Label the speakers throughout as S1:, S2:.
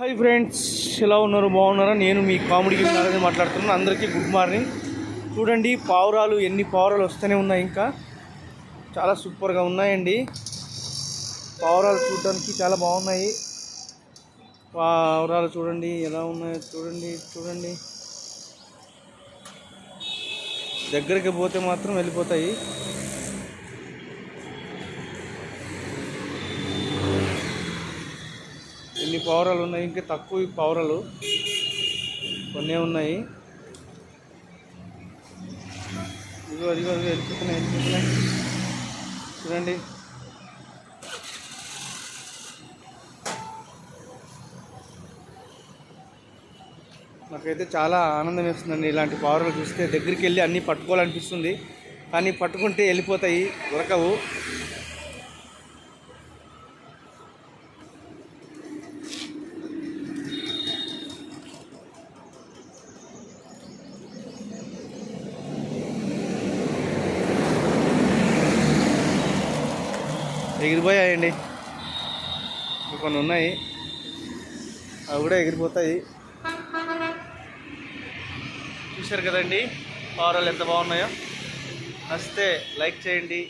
S1: Hi friends ఎలా ఉన్నారు? బాగున్నారా? నేను మీ కామెడీ నారాయణ మాట్లాడుతున్నాను. అందరికీ గుడ్ మార్నింగ్. చూడండి పావురాలు ఎన్ని పావురాలు వస్తూనే ఉన్నాయి ఇంకా. చాలా సూపర్గా ఉన్నాయండి. పావురాలు చూడడానికి చాలా బాగున్నాయి. పావురాలు చూడండి ఎలా ఉన్నాయో చూడండి చూడండి. దగ్గరికి పోతే మాత్రం వెళ్ళిపోతాయి. ఇన్ని పావురాలు ఉన్నాయి? ఇంకా తక్కువ ఈ పావురాలు కొన్ని ఉన్నాయి. ఇదిగో అదిగో అదిగో వెళ్ళిపోతున్నాయి వెళ్ళిపోతున్నాయి చూడండి. నాకైతే చాలా ఆనందం వేస్తుందండి ఇలాంటి పావురాలు చూస్తే. దగ్గరికి వెళ్ళి అన్నీ పట్టుకోవాలనిపిస్తుంది. కానీ పట్టుకుంటే వెళ్ళిపోతాయి దొరకవు. ఎగిరిపోయాయండి. కొన్ని ఉన్నాయి. అవి కూడా ఎగిరిపోతాయి. చూశారు కదండి పావురాలు ఎంత బాగున్నాయో. నచ్చితే లైక్ చేయండి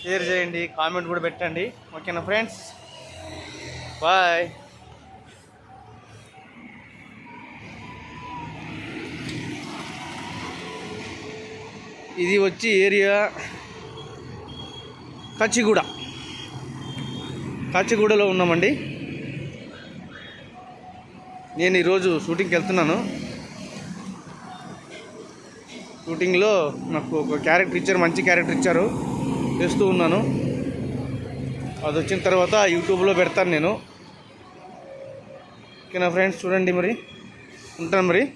S1: షేర్ చేయండి కామెంట్ కూడా పెట్టండి. ఓకేనా ఫ్రెండ్స్? బాయ్. ఇది వచ్చి ఏరియా కచ్చిగూడ. కాచిగూడలో ఉన్నామండి. నేను ఈరోజు షూటింగ్కి వెళ్తున్నాను. షూటింగ్లో నాకు ఒక క్యారెక్టర్ ఇచ్చారు మంచి క్యారెక్టర్ ఇచ్చారు. చేస్తూ ఉన్నాను. అది వచ్చిన తర్వాత యూట్యూబ్లో పెడతాను నేను. ఓకేనా ఫ్రెండ్స్? చూడండి మరి. ఉంటాను మరి.